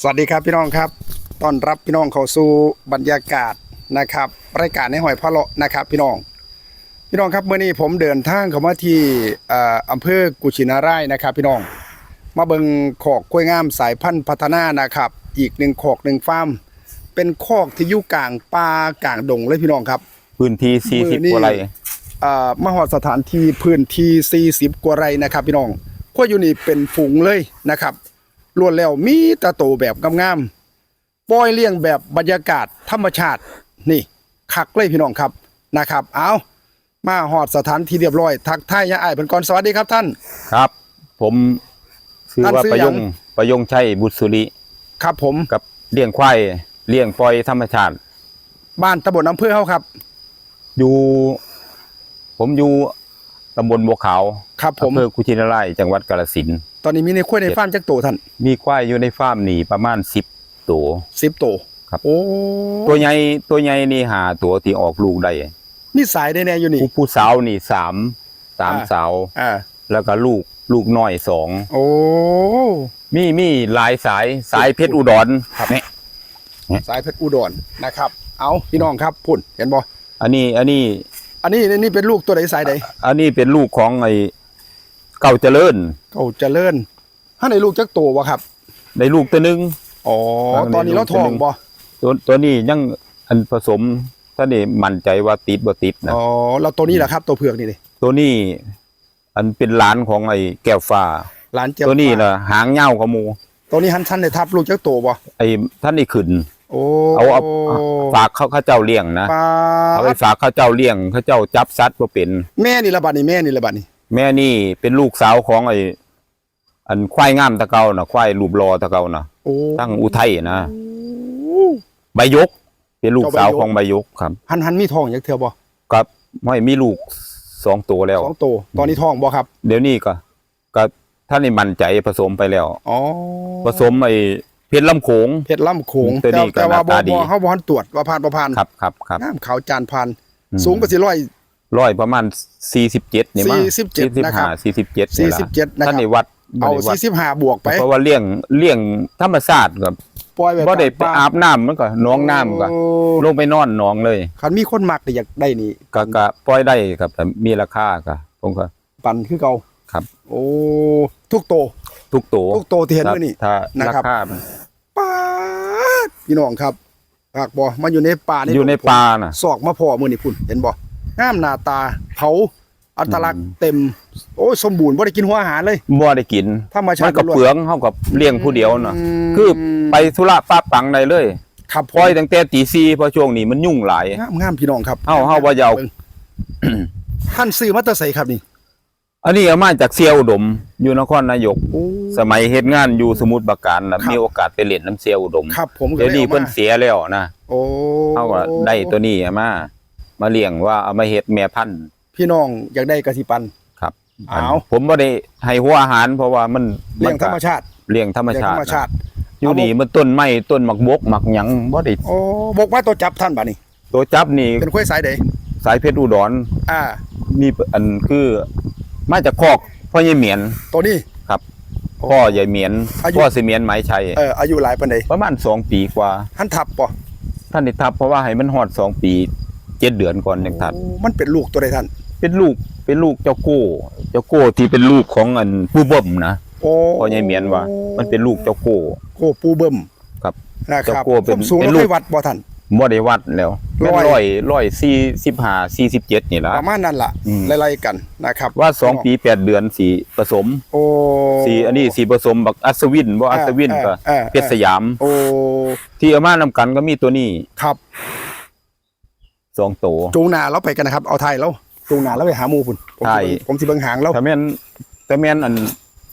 สวัสดีครับพี่น้องครับต้อนรับพี่น้องเข้าสู่บรรยากาศนะครับ รายการในหอยพะเลาะนะครับ พี่น้อง พี่น้องครับเมื่อนี้ผมเดินทางเข้ามาที่เอ่ออำเภอกุชินารายนะครับ พี่น้อง มาเบิงขอกกล้วยงามสายพันธุ์พัฒนานะครับ อีกหนึ่งขอกหนึ่งฟาร์มเป็นคอกที่อยู่กลางป่ากลางดงเลยพี่น้องครับ พื้นที่มือนี่40 กว่าไร่เอ่อมาหอดสถานที่พื้นที่ 40 กว่าไร่นะครับ พี่น้องขั้วอยู่นี่เป็นฝูงเลยนะครับ ล้วนแล้วมีแตะโตแบบงามๆปล่อยเลี้ยงแบบบรรยากาศธรรมชาตินี่คักเลยพี่น้องครับนะครับ เอามาหอดสถานที่เรียบร้อย ทักทายยาอ้ายเพิ่นก่อนสวัสดีครับท่านครับ ผมชื่อท่านว่าชื่อประยงหยังประยงชัยบุตรสุริครับผมกับเลี้ยงควายเลี้ยงปล่อยธรรมชาติ บ้านตำบลอำเภอเฮาครับ อยู่ ผมอยู่ตำบลบัวขาวครับผมอำเภอกุชินารายจังหวัดกาฬสินธุ์ ตอนนี้มีในขั้วในฟาร์มจักโตท่านมีควายอยู่ในฟาร์มนี่ประมาณ10ตัว10โตครับ โอ้ตัวใหญ่ตัวใหญ่นี่หาตัวที่ออกลูกได้มีสายได้แน่อยู่นี่ ผู้ผู้สาวนี่สามสามอ่า สาวอ่าแล้วก็ลูกลูกน้อยสองโอ้ มีมีหลายสายสายเพชรอุดรครับเนี่ยสายเพชรอุดรนะครับ เอาพี่น้องครับพุ่นเห็นบ่อันนี้อันนี้อันนี้นี่เป็นลูกตัวใดสายใดอันนี้เป็นลูกของไอ้ เก่าเจริญเขาเจริญถ้าในลูกจักโตวะครับได้ลูกตัวหนึงอ๋อครับตอนนี้เราทองบ่ตัวตัวนี้ยังอันผสมท่านนี่มั่นใจว่าติดบ่ติดนะอ๋อเราตัวนี้แหละครับ ตัวเผือกนี่เลยตัวนี้ อันเป็นหลานของไอ้แก้วฟ้าหลานเจ้าตัวนี้น่ะหางเงาวกว่าหมูตัวนี้หันชันได้ทับลูกจักโตวบ่ไอ้ท่านนี่ขึ้นโอ้เอาเอาฝากเขาเขาเจ้าเลี้ยงนะปลาเอาไปฝากเขาเจ้าเลี้ยงเขาเจ้าจับสัตว์บ่เป็น แม่นี่ละบัดนี่แม่นี่ละบัดนี่ แม่นี่เป็นลูกสาวของไอ้อันควายงามตะเกาน่ะควายรูปรอตะเกาน่ะโอ้ตั้งอุทัยนะใบยก เป็นลูกสาวของใบยกครับ หันหันมีทองจักเทื่อบ่กับไม่มีลูกสองตัวแล้วสองโตวตอนนี้ทองบ่ครับ เดี๋ยวนี้ก็ก็ท่านนี่มั่นใจผสมไปแล้วอ๋อผสมไอ้เพชรลำโขงเพชรล่ำโขงตัวนี้แต่แต่ว่าก็หน้าบ่ตาดีบ่เฮาบ่ทันตรวจว่าผ่านบ่ผ่านครับครับครับน้ำขาวจานผ่านอืมสูงก็สิร้อย ร้อยประมาณสี่สิบเจ็ดนี่มั้ง47นะครับสี่สิบเจ็ด47นะครับท่านนี่วัดบ่เอาได้วัด45บวกไปเพราะว่าเลี้ยงเลี้ยงธรรมชาติกับปล่อยไว้บ่ได้ไปตมป่อาบน้ำมันก็หน้องน้ำก็โอ้ลงไปนอนหนองเลยคันมีคนมักแต่อยากได้นี่ก็ก็ปล่อยได้ครับแต่มีราคาก็ผมก็ปั่นคือเก่าครับ โอ้ทุกโต ทุกตัวทุกโตที่เห็นไว้นี่ถ้านะครับราคาป้าดพี่น้องครับหากบ่มาอยู่ในป่าอยู่ในป่าน่ะศอกมาพอมื้อนี่พุ่นเห็นบ่ งามหน้าตาเขาอัตลักษณ์อืมเต็ม โอ้ยสมบูรณ์บ่ได้กินหัวอาหารเลยบ่ได้กินธรรมชามัตินก็ล้วนเปลืองเฮากับเลี้ยงผู้เดียวน่ะมคือไปธุระป้าปังได้เลยครับผปล่อยมตั้งแต่ตี4เพราะช่วงนี้มันยุ่งหลายงามงามพี่น้องครับเฮาเฮาว่าจะเอาบิ่งท่านซื้อมาแต่ไสครับนี่อันนี้เอามาจากเซียวอุดมอยู่นครนายกโอ้สมัยเฮ็ดงานอยู่สมุทรปราการน่ะครับมีโอกาสไปเล่นน้ำเซียวอุดมครับผมก็เดี๋ยวนี้ลอาเพิ่นมาเสียแล้วนะโอ้เฮาก็ได้ตัวนี้มา มาเลี้ยงว่าเอามาเฮ็ดแม่พันธุ์พี่น้องอยากได้กะสิปัน ครับเอาผมบ่ได้ให้หัวอาหาร เพราะว่ามันเลี้ยงนธก็รรมชาติเลี้ยงธรรมเลี้ยงชาธรติรมชาติ อยู่นี่มันต้นไม้ต้นหมักบกหมักหยังบ่ได้โอ้บอกว่าตัวจับท่านบ่นี่ตัวจับนี่เป็นข้อยสายใดสายเพชรอุดรอ่า มีอันคือมาจากคอกพ่อใหญ่เหมียนตัวนี้ครับโอ้พ่อใหญ่เหมียนอายุ พ่อสิเหมียนหมายชัยเอออายุหลายปานใดประมาณสองปีกว่าท่านทับบ่ท่านได้ทับเพราะว่าให้มันฮอดสองปี เจ็ดเดือนก่อนยังทับโอ้มันเป็นลูกตัวใดท่าน เป็นลูกเป็นลูกเจ้าโก้ เจ้าโก้ที่เป็นลูกของอันผู้เบิ่มนะโอ้พ่อใหญ่เหมียนว่า มันเป็นลูกเจ้าโก้โกปูเบิ่มครับนะคเจ้ารับโก้เป็นผมสูงเป็นแล้วลูกค่อยวัดบ่ท่านบ่ได้วัดแล้วร้อยร้อยร้อยสี่สิบห้าสี่สิบเจ็ดนี่ละประมาณนั้นล่ะอืมไล่ๆกันนะครับว่าสองปีแปดเดือนสีผสมโอ้สีอันนี้สีผสมบักอัศวินบ่อัศวินก็เออเพชรสยาม โอ้ที่เอามานำกันก็มีตัวนี้ครับ สองตัวจูงหน้าเราไปกันนะครับเอาไทยแล้วจูงหน้าแล้วไปหาหมู่พุ่นผมสิไทยเบิ่งผมสิเบิ่งหางแล้วแต่แม่นแต่แม่นอัน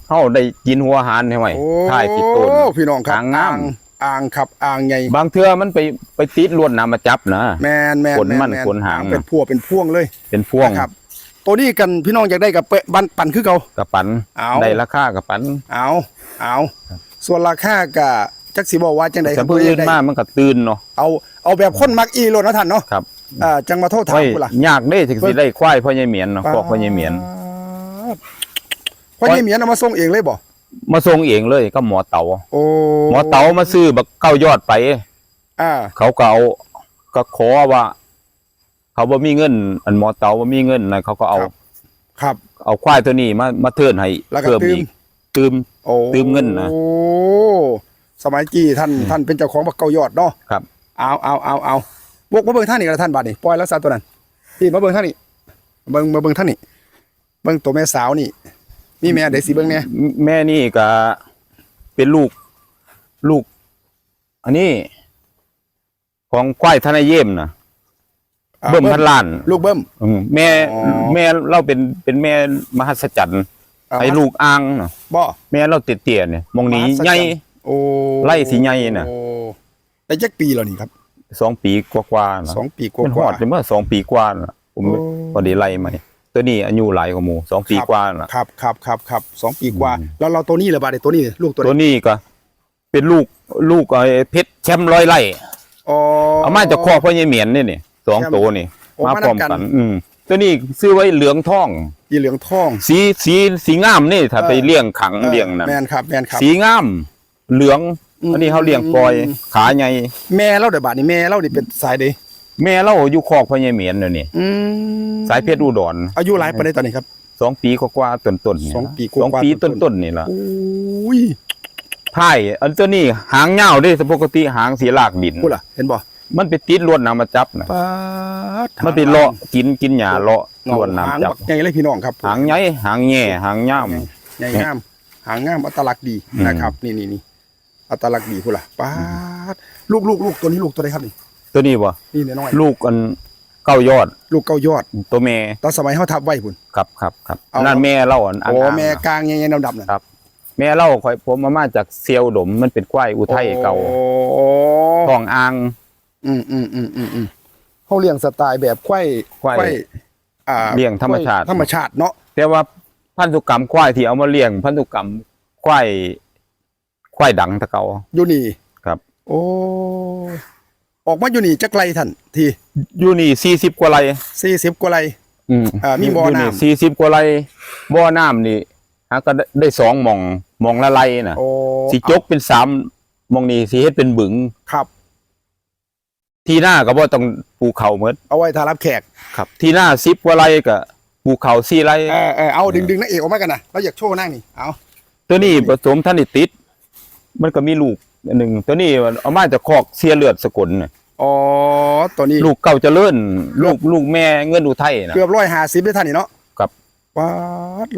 เฮาได้กินหัวอาหารให้ไว้โอ้ท้ายติดต้นพี่น้องครับหางงาม อ่างครับอ่างใหญ่บางเทื่อมันไปไปติดลวดน้ำมาจับนะแมนแมนขนมันแขนหางเป็นพวงเป็นพวงเลย เป็นพ่วงนะครับตัวนี้กันพี่น้องอยากได้กับเปะบันปั่นคือเก่ากับปันเอาได้ราคากับปันเอาเอาส่วนราคาก็จักสิบอกว่าจังไดคแต่รับผู้อื่นมามันก็ตื่นเนาะเอาเอาแบบคนมักอีโลดเนาะท่านเนาะครับ อ่าจังมาโทษถามไว้กูล่ะยากเด้ถึงสิได้ควายพ่อใหญ่เหมียนเนาะพวกพ่อใหญ่เหมียนพ่อใหญ่เหมียนเอามาส่งเองเลยบ่มาส่งเองเลยก็หมอเต๋าโอ้หมอเต๋ามาซื้อบักเก้ายอดไปอ่าเขาก็เอาก็ขอว่า เขาบ่มีเงิน อันหมอเต๋าบ่มีเงินนะเขาก็เอา ครับครับเอาควายตัวนี้มามาเทิร์นให้แล้วก็เพิ่มตืมอีกตืมโอ้ตืมเงินนะโอ้สมัยกี้ท่านท่านเป็นเจ้าของบักเกายอดเนาะครับ เอาเอาเอาเอา วกมาเบิ่งท่านนี่กับท่านบาดนี่ปล่อยรักษาตัวนั้นพี่มาเบิ่งท่านนี่เบิ่งมาเบิ่งท่านนี่เบิ่งตัวแม่สาวนี่ มีแม่ได้สิเบิ่งเนี่ยแม่นี่ก็เป็นลูกลูก อันนี้ ของควายทนายเยี่ยมนะอ่าเบิ่มพันล้าน ลูกเบิ่มอืมแม่อ๋อแม่เราเป็นเป็นแม่มหัศจรรย์อ่าไอ้ลูกอ่างน่ะบ่แม่เราเตี้ยๆเนี่ยมองนี้มหัศจรรย์ใหญ่โอ้ไล่สีใหญ่น่ะโอ้ได้จักปีแล้วนี่ครับ สองปีกว่าๆนะสองปีกเป็นหอว่าดเป็นเมื่อสองปีกว่าน่ะผมโอ้ พอดีไล่มาตัวนี้อายุหลายกว่าหมู่สองปีกว่าน่ะ ครับครับครับครับสองปีกว่าอืมแล้วเราตัวนี้เหรอบาดนี่ตัวนี้ลูกตัวตัวนี้นี้ก็ เป็นลูกลูกไอ้เพชรแชมป์ร้อยไร่อ๋อ เอามาจากคอกพ่อใหญ่เหมียนนี่นี่สองแชมป์ตัวนี่โอ้มามาพร้อมนำกันกันอืมตัวนี้ซื้อไว้เหลืองทองยีเหลืองทอง สีสีสีงามนี่ถ้าเออ ไปเลี้ยงขังเลี้ยงนั่นแมนครับแมนครับ สีงามเหลือง อืมอันนี้เขาเลี้ยงปล่อย ขาใหญ่แม่เราเดี๋ยวบาดนี่แม่เรานี่เป็นสายเดแม่เราอยู่คอกพ่อใหญ่เหมียนนี่นี่อืมสายเพชรอุดรอายุหลายปานใดตอนนี้ครับ สองปีกว่าๆต้นๆนี่สองปีกสองว่าๆปีต้นๆ ต้นๆนี่ล่ะโอ้ยไพ่อันตัวนี้หางเงาวเด้ปกติหางสีลากดิน พูดล่ะ เห็นบ่มันไปติดลวดน้ำมาจับนะปาดมันไปเลาะกินกินหญ้าเลาะลวดหางน้ำจับ บักใหญ่เลยพี่น้องครับหางใหญ่หางแง่หางย่ามใหญ่งามหางงามอัตลักษณ์ดีอืมนะครับ นี่นี่นี่ อัตลักษณ์ดีพูดล่ะปาดลูกลูกลูกตัวนี้ลูกตัวใดครับนี่ตัวนี้บ่นี่น้อยลูกอันเก้ายอดๆลูกเก้ายอดตัวแม่ตอนสมัยเฮาทับไว้พุ่น ครับครับครับเอา นั่นแม่เล่าอันอันโอ้อ่างแม่น่ะกลางใหญ่ๆดำๆน่ะครับ แม่เล่าข่อยผมมามาจากเซียวดมมันเป็นควายอุทัยเก่าโอ้ทองอ่าง อืมอืมอืมอืมอืมเขาเลี้ยงสไตล์แบบควายควายอ่าเลี้ยงธรรมชาติธรรมชาติเนาะแต่ว่าพันธุกรรมควายที่เอามาเลี้ยง พันธุกรรมควาย ควายดังตะเกาอยู่นี่ครับ โอ้ออกมาอยู่นี่จักไรท่านทีอยู่นี่สี่สิบกว่าไร่สี่สิบกว่าไรอืมอ่ามีบ่อน้ำสี่สิบกว่าไร่บ่อน้ำนี่ฮะก็ได้ได้สองหมองหมองละไร่น่ะโอ้สิจกเป็นสามหมองนี้สิเฮ็ดเป็นบึงครับ ที่หน้าก็บ่ต้องปลูกเขาวหมดเอาไว้ทารับแขกครับ ที่หน้าสิบกว่าไร่ก็ปลูกเขาวสี่ไร่เออเออเอาดึงดึงนักเอกออกมากันนะเราอยากโชว์นั่งนี่เอาตัวนี้ผสมท่านได้ติด มันก็มีลูกอันหนึ่งตัวนี้เอามาจากคอกเสียเลือดสกุลน่ะอ๋อตัวนี้ ลูกเก่าเจริญลูกลูกแม่เงินอุทัยนะเกือบร้อยห้าสิบได้ท่านนี่เนาะครับว้า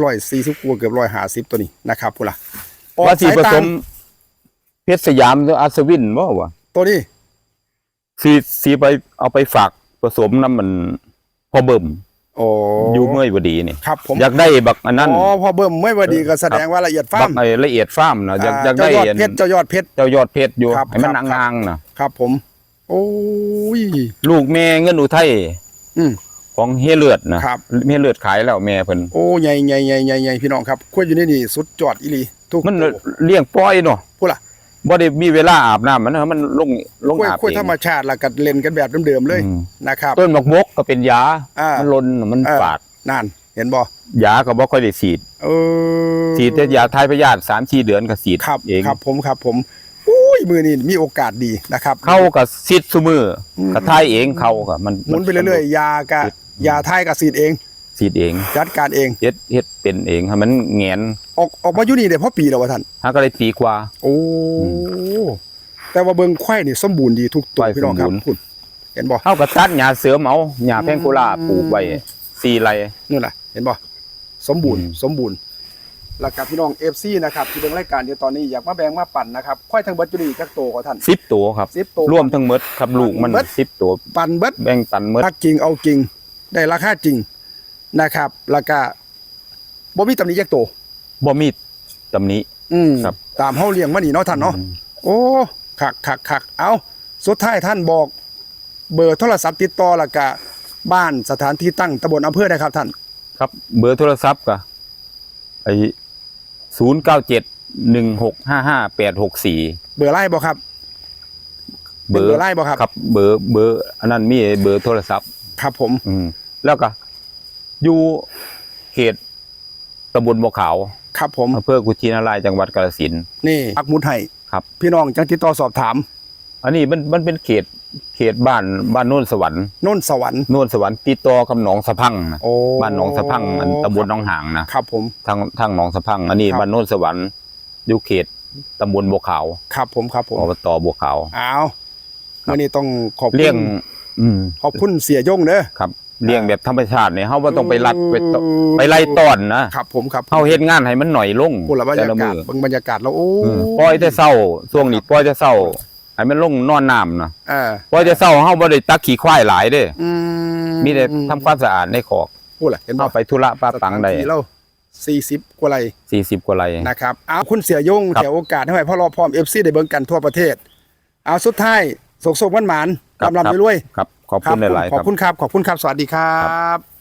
ร้อยสี่สิบกว่าเกือบร้อยห้าสิบตัวนี้นะครับพูดละออกว่าสีสายผตาสมเพชรสยามหรืออัศวินบ่วะตัวนี้สีสีไปเอาไปฝากผสมน้ำมันพอเบิ่ม โอ้อยู่เมื่อยบดีนี่ครับผมอยากได้บักอันนั้นอ๋อพอเบิ่มไม่ว่าดีก็แสดงว่าละเอียดฟ้าบัมกไอ้ละเอียดฟ้ามนะอยากอยากเจ้าได้ยอดอันเพชรเจ้ายอดเพชรเจ้ายอดเพชรอยู่ครับให้มันครับนางๆนะครับผม โอ้ยลูกแม่เงินอุทัยอืมของเฮยเลือดนะครับเฮยเลือดขายแล้วแม่เพิ่นโอ้ใหญ่ใหญ่ใหญ่ใหญ่ใหญ่พี่น้องครับคุยอยู่ในนี่สุดจอดอีหลีทุกมันตัวเลี้ยงปล่อยเนาะพูดล่ะ บ่ได้มีเวลาอาบน้ำมันนะมันลงลงคุยอาบคุยเองธรรมชาติแล้วก็เล่นกันแบบเดิมๆเลยอืมนะครับ ต้นมะมกก็เป็นยาอ่ามั มันลนมันเออฝาดนั่นเห็นบ่ยาก็บ่ค่อยได้ฉีดเออฉีดแต่ยาทายพยาธิ3 4เดือนก็ฉีดครับเองครับผมครับผมอุ้ยมือนี่มีโอกาสดีนะครับ เข้าก็ฉีดซุมืออมก็ทายเองเข้าก็มัน หมุนไปเรื่อยๆยากะฉีดยาทายกับสีดเอง ๆฉีดเองจัดการเองเฮ็ดเฮ็ดเป็นเองให้มันแหงนออกออกมาอยู่นี่เดี๋ยวพ่อปีแล้ววะท่านหาก็ได้ปีกว่า โอ้แต่ว่าเบิ่งควายนี่สมบูรณ์ดีทุกตัวควายพี่น้องครับสมบูรณ์คุณเห็นบ่เฮาก็ตัดหญ้าเสริมเอาหญ้าแพงโกลาอืมปลูกไว้สี่ไร่นี่แหละเห็นบ่สมบูรณ์อืมสมบูรณ์แล้วกับพี่น้อง FC นะครับที่เบิ่งรายการอยู่ตอนนี้อยากมาแบ่งมาปั่นนะครับควายทั้งเบิดอยู่นี่จักโตกว่าท่าน10ตัวครับ10ตัวรวมทั้งหมดครับลูกมันเบิด10ตัวปั่นเบิดแบ่งปันหมดพักจริงเอาจริง ได้ราคาจริง นะครับ แล้วก็บ่มีตำหนิจักโตบ่มีตำหนิ อืมครับ ตามเฮาเลี้ยงมานี่เนาะท่านเนาะโอ้คักคักคักเอาสุดท้ายท่านบอก เบอร์โทรศัพท์ติดต่อแล้วก็บ้านสถานที่ตั้งตำบลอำเภอได้ครับท่าน ครับ เบอร์โทรศัพท์ก็ไอ้ศูนย์เก้าเจ็ดหนึ่งหกห้าห้าแปดหกสี่เบอร์ไล่บ่ครับเบอเป็นร์เบอร์ไล่บ่ครับ ครับ เบอร์เบอร์อันนั้นมีเบอร์โทรศัพท์ ครับผม อืมแล้วก็ อยู่เขตตำบลบัวขาวครับผมอำเภอกุชินารายจังหวัดกาฬสินธุ์ นี่ปักหมุดให้ครับ พี่น้องจังติดต่อสอบถามอันนี้มันมันเป็นเขตเขตบ้านบ้านโน่นสวรรค์โน่นสวรรค์โน่นสวรรค์ติดต่อกับหนองสะพังนะโอ้บ้านหนองสะพังอันตำบลหนองหางนะครับผม ทางทางหนองสะพัง อันนี้ครับ บ้านโน่นสวรรค์อยู่เขตตำบลบัวขาวครับผมครับผมอบตบัวขาว อ้าววันนี้ต้องขอบคุณเลี้ยงอืม ขอบคุณเสียยงเด้อครับ เลี้ยงแบบธรรมชาติเนี่ยเฮาบ่ต้องไปรัดไปตอืมไปไล่ต้อนนะครับผมครับเฮาเฮ็ดงานให้มันหน่อยลงพูดแล้วบรรแต่ยาละกามื้ศอเบิ่งบรรยากาศแล้วโอ้อืมปล่อยแต่เช้าช่วงนี้ปล่อยแต่เช้าให้มันลงนอนน้ำนะเออปล่อยแต่เช้าเฮาบ่ได้ตักขี้ควายหลายเด้ อืมมีแต่ทำความสะอาดในคอกพูดแหละเห็นเฮาไปธุระป้าปังได้สถนที่เราสี่สิบกว่าไร40 กว่าไร่ นะครับเอาคุณเสียยงครับเดี๋ยวโอกาสให้ไว้พ่อรอพร้อมเอฟซีได้เบิ่งกันทั่วประเทศ เอาสุดท้ายสกสกวันหมานครับลำลำครับไปรวยครับ ขอบคุณหลายๆขคอรับบคุณครับ ขอบคุณครับ สวัสดีครับ